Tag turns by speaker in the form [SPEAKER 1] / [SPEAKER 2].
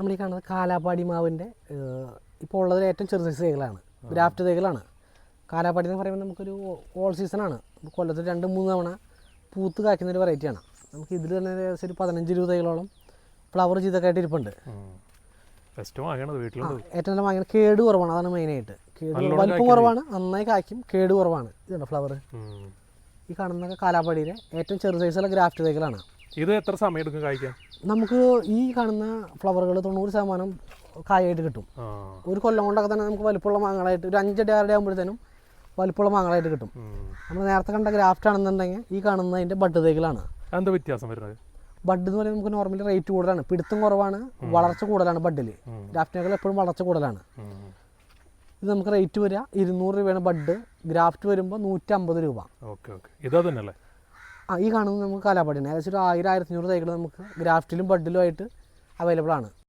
[SPEAKER 1] നമ്മൾ ഈ കാണുന്നത് കാലാപ്പാടി മാവിന്റെ ഇപ്പോൾ ഉള്ളതിൽ ഏറ്റവും ചെറിയ സൈസ് തേകളാണ് ഗ്രാഫ്റ്റ് തേകളാണ് കാലാപ്പാടി എന്ന് പറയുമ്പോൾ നമുക്കൊരു ഓൾ സീസണാണ് കൊല്ലത്തിൽ രണ്ട് മൂന്ന് തവണ പൂത്ത് കായ്ക്കുന്ന ഒരു വെറൈറ്റിയാണ് നമുക്ക് ഇതിൽ തന്നെ ഏകദേശം ഒരു പതിനഞ്ച് ഇരുപത് തൈകളോളം ഫ്ലവർ ചെയ്തൊക്കെ ആയിട്ട് ഇരിപ്പുണ്ട് ഏറ്റവും നല്ല വാങ്ങിയത് കേട് കുറവാണ്. അതാണ് മെയിനായിട്ട് കേട് വലിപ്പം കുറവാണ്. നന്നായി കായ്ക്കും. കേട് കുറവാണ്. ഇതുണ്ടോ ഫ്ലവർ ഈ കാണുന്ന കാലാപ്പാടിയിലെ ഏറ്റവും ചെറു സൈസുള്ള ഗ്രാഫ്റ്റ് തൈകളാണ്
[SPEAKER 2] ഇത് എത്ര സമയം എടുക്കും കായ്ക്കാൻ?
[SPEAKER 1] നമുക്ക് ഈ കാണുന്ന ഫ്ലവറുകൾ തൊണ്ണൂറ് ശതമാനം കായായിട്ട് കിട്ടും. ഒരു കൊല്ലം കൊണ്ടൊക്കെ തന്നെ നമുക്ക് വലിപ്പമുള്ള മാങ്ങളായിട്ട് ഒരു അഞ്ചടി ആറടി ആകുമ്പോഴത്തേനും വലിപ്പമുള്ള മാങ്ങളായിട്ട് കിട്ടും. നമ്മൾ നേരത്തെ കണ്ട ഗ്രാഫ്റ്റ് ആണെന്നുണ്ടെങ്കിൽ ഈ കാണുന്നതിന്റെ ബഡ് തൈകളാണ്
[SPEAKER 2] എന്താ വ്യത്യാസം വരുന്നത്?
[SPEAKER 1] ബഡ് എന്ന് പറയുമ്പോൾ നമുക്ക് നോർമലി റേറ്റ് കൂടുതലാണ്. പിടുത്തം കുറവാണ് വളർച്ച കൂടുതലാണ് ബഡിൽ. ഗ്രാഫ്റ്റിനേക്കാൾ എപ്പോഴും വളർച്ച കൂടുതലാണ്. ഇത് നമുക്ക് റേറ്റ് വരിക ഇരുന്നൂറ് രൂപയാണ് ബഡ് ഗ്രാഫ്റ്റ് വരുമ്പോൾ നൂറ്റമ്പത് രൂപ.
[SPEAKER 2] Okay okay. ഇതാ തന്നെയല്ലേ?
[SPEAKER 1] ഈ കാണുന്നത് നമുക്ക് കാലാപ്പാടിയാണ് ഏകദേശം ഒരു ആയിരം ആയിരത്തി അഞ്ഞൂറ് തൈകൾ നമുക്ക് ഗ്രാഫ്റ്റിലും ബഡിലും ആയിട്ട് അവൈലബിൾ ആണ്.